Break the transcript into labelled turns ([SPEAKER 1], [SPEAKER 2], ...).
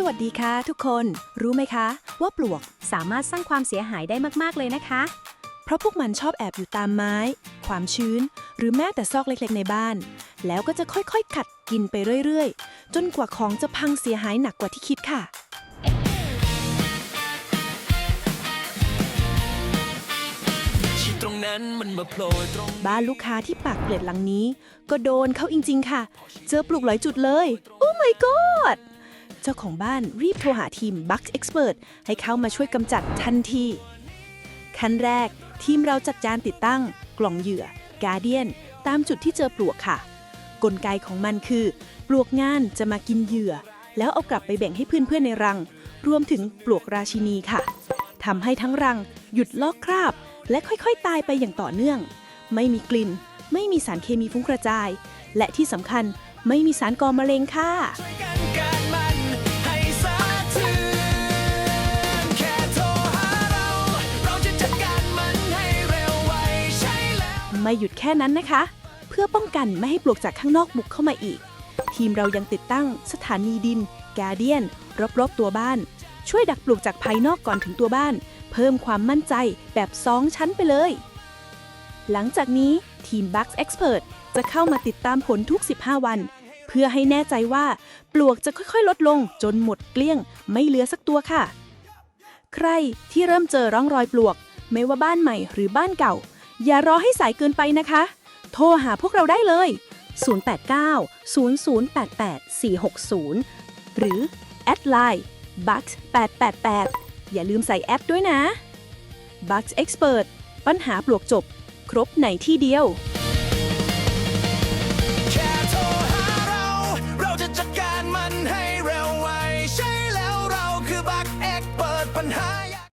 [SPEAKER 1] สวัสดีค่ะทุกคน รู้ไหมคะ ว่าปลวก
[SPEAKER 2] สามารถสร้างความเสียหายได้มาก ๆ เลยนะคะ
[SPEAKER 1] เพราะพวกมันชอบแอบอยู่ตามไม้ ความชื้น หรือแม้แต่ซอกเล็ก ๆ ในบ้าน แล้วก็จะค่อยๆ กัดกินไปเรื่อย ๆ จนกว่าของจะพังเสียหายหนักกว่าที่คิดค่ะ บ้านลูกค้าที่ปากเกล็ดหลังนี้ ก็โดนเข้าจริง ๆ ค่ะ เจอปลูกหลายจุดเลย โอ้ my god จ้าของบ้านรีบโทรหาทีม Bug Expert ให้เข้ามาช่วยกำจัดทันทีขั้นแรก ทีมเราจัดจานติดตั้ง กล่องเหยื่อ กาเดียน ตามจุดที่เจอปลวกค่ะ กลไกของมันคือ ปลวกงานจะมากินเหยื่อ แล้วเอากลับไปแบ่งให้เพื่อนๆในรัง รวมถึงปลวกราชินีค่ะทำให้ทั้งรัง หยุดลอกคราบ และค่อยๆ ตายไปอย่างต่อเนื่อง ไม่มีกลิ่น ไม่มีสารเคมีฟุ้งกระจาย และที่สำคัญไม่มีสารก่อมะเร็งค่ะ
[SPEAKER 3] ไม่
[SPEAKER 1] หยุดแค่นั้นนะคะ เพื่อป้องกันไม่ให้ปลวกจากข้างนอกบุกเข้ามาอีก ทีมเรายังติดตั้งสถานีดินแกเดียน รอบๆตัวบ้าน ช่วยดักปลวกจากภายนอกก่อนถึงตัวบ้าน เพิ่มความมั่นใจแบบ2ชั้นไปเลย หลังจากนี้ทีม Bugs Expert จะเข้ามาติดตามผลทุก 15 วัน เพื่อให้แน่ใจว่าปลวกจะค่อยๆ ลดลงจนหมดเกลี้ยง ไม่เหลือสักตัวค่ะ ใครที่เริ่มเจอร่องรอยปลวก ไม่ว่าบ้านใหม่หรือบ้านเก่า อย่ารอให้สายเกินไปนะคะ โทรหาพวกเราได้เลย
[SPEAKER 2] 089 0088 460
[SPEAKER 1] หรือแอดไลน์ bugs 888 อย่าลืมใส่แอดด้วยนะ bugs expert ปัญหาปลวกจบ ครบในที่เดียว
[SPEAKER 3] ปัญหา